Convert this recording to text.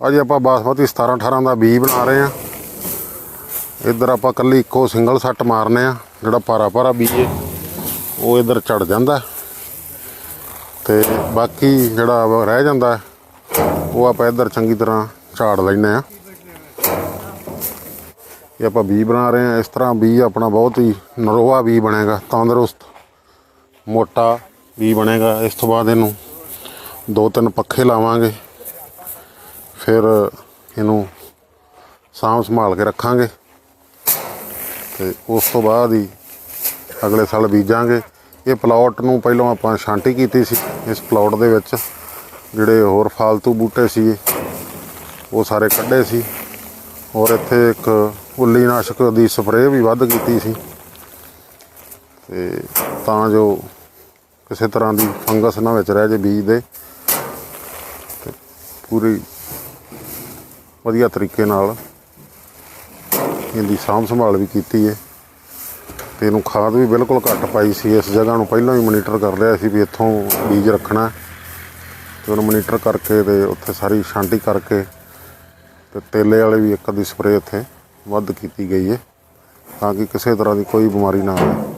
ਅੱਜ ਆਪਾਂ ਬਾਸਮਤੀ 17 18 ਦਾ ਬੀ ਬਣਾ ਰਹੇ ਆ ਇੱਧਰ ਆਪਾਂ ਕੱਲੀ ਇੱਕੋ ਸਿੰਗਲ ਸੱਟ ਮਾਰਨੇ ਆ, ਜਿਹੜਾ ਪਾਰਾ ਪਾਰਾ ਬੀ ਹੈ, ਉਹ ਇੱਧਰ ਚੜ ਜਾਂਦਾ। ਹੈ। ਤੇ ਬਾਕੀ ਜਿਹੜਾ ਰਹਿ ਜਾਂਦਾ, ਉਹ ਆਪਾਂ ਇੱਧਰ ਚੰਗੀ ਤਰ੍ਹਾਂ ਝਾੜ ਲੈਨੇ ਆ ਇਹ ਆਪਾਂ ਬੀ ਬਣਾ ਰਹੇ ਆ ਇਸ ਤਰ੍ਹਾਂ ਬੀ ਆਪਣਾ ਬਹੁਤ ਹੀ ਨਰੋਆ ਬੀ ਬਣੇਗਾ, ਤੰਦਰੁਸਤ, ਮੋਟਾ ਬੀ ਬਣੇਗਾ। ਇਸ ਤੋਂ ਬਾਅਦ ਇਹਨੂੰ ਦੋ ਤਿੰਨ ਪੱਖੇ ਲਾਵਾਂਗੇ। ਫਿਰ ਇਹਨੂੰ ਸਾਂਭ ਸੰਭਾਲ ਕੇ ਰੱਖਾਂਗੇ ਤੇ ਉਸ ਤੋਂ ਬਾਅਦ ਹੀ ਅਗਲੇ ਸਾਲ ਬੀਜਾਂਗੇ। ਇਹ ਪਲਾਟ ਨੂੰ ਪਹਿਲਾਂ ਆਪਾਂ ਛਾਂਟੀ ਕੀਤੀ ਸੀ, ਇਸ ਪਲਾਟ ਦੇ ਵਿੱਚ ਜਿਹੜੇ ਹੋਰ ਫਾਲਤੂ ਬੂਟੇ ਸੀ ਉਹ ਸਾਰੇ ਕੱਢੇ ਸੀ ਔਰ ਇੱਥੇ ਇੱਕ ਉੱਲੀ ਨਾਸ਼ਕ ਦੀ ਸਪਰੇਅ ਵੀ ਵੱਧ ਕੀਤੀ ਸੀ ਤੇ ਤਾਂ ਜੋ ਕਿਸੇ ਤਰ੍ਹਾਂ ਦੀ ਫੰਗਸ ਨਾ ਵਿੱਚ ਰਹਿ ਜੇ ਬੀਜ ਦੇ ਪੂਰੀ ਵਧੀਆ ਤਰੀਕੇ ਨਾਲ ਇਹਦੀ ਸਾਂਭ ਸੰਭਾਲ ਵੀ ਕੀਤੀ ਹੈ ਤੇ ਇਹਨੂੰ ਖਾਦ ਵੀ ਬਿਲਕੁਲ ਘੱਟ ਪਾਈ ਸੀ। ਇਸ ਜਗ੍ਹਾ ਨੂੰ ਪਹਿਲਾਂ ਹੀ ਮੋਨੀਟਰ ਕਰ ਲਿਆ ਸੀ ਵੀ ਇੱਥੋਂ ਬੀਜ ਰੱਖਣਾ। ਹੈ। ਤੇ ਉਹਨੂੰ ਮੋਨੀਟਰ ਕਰਕੇ ਤੇ ਉੱਥੇ ਸਾਰੀ ਛਾਂਟੀ ਕਰਕੇ ਤੇ ਤੇਲੇ ਵਾਲੇ ਵੀ ਇੱਕ ਅੱਧੀ ਸਪਰੇਅ ਇੱਥੇ ਵੱਧ ਕੀਤੀ ਗਈ ਹੈ ਤਾਂ ਕਿ ਕਿਸੇ ਤਰ੍ਹਾਂ ਦੀ ਕੋਈ ਬਿਮਾਰੀ ਨਾ ਆਵੇ।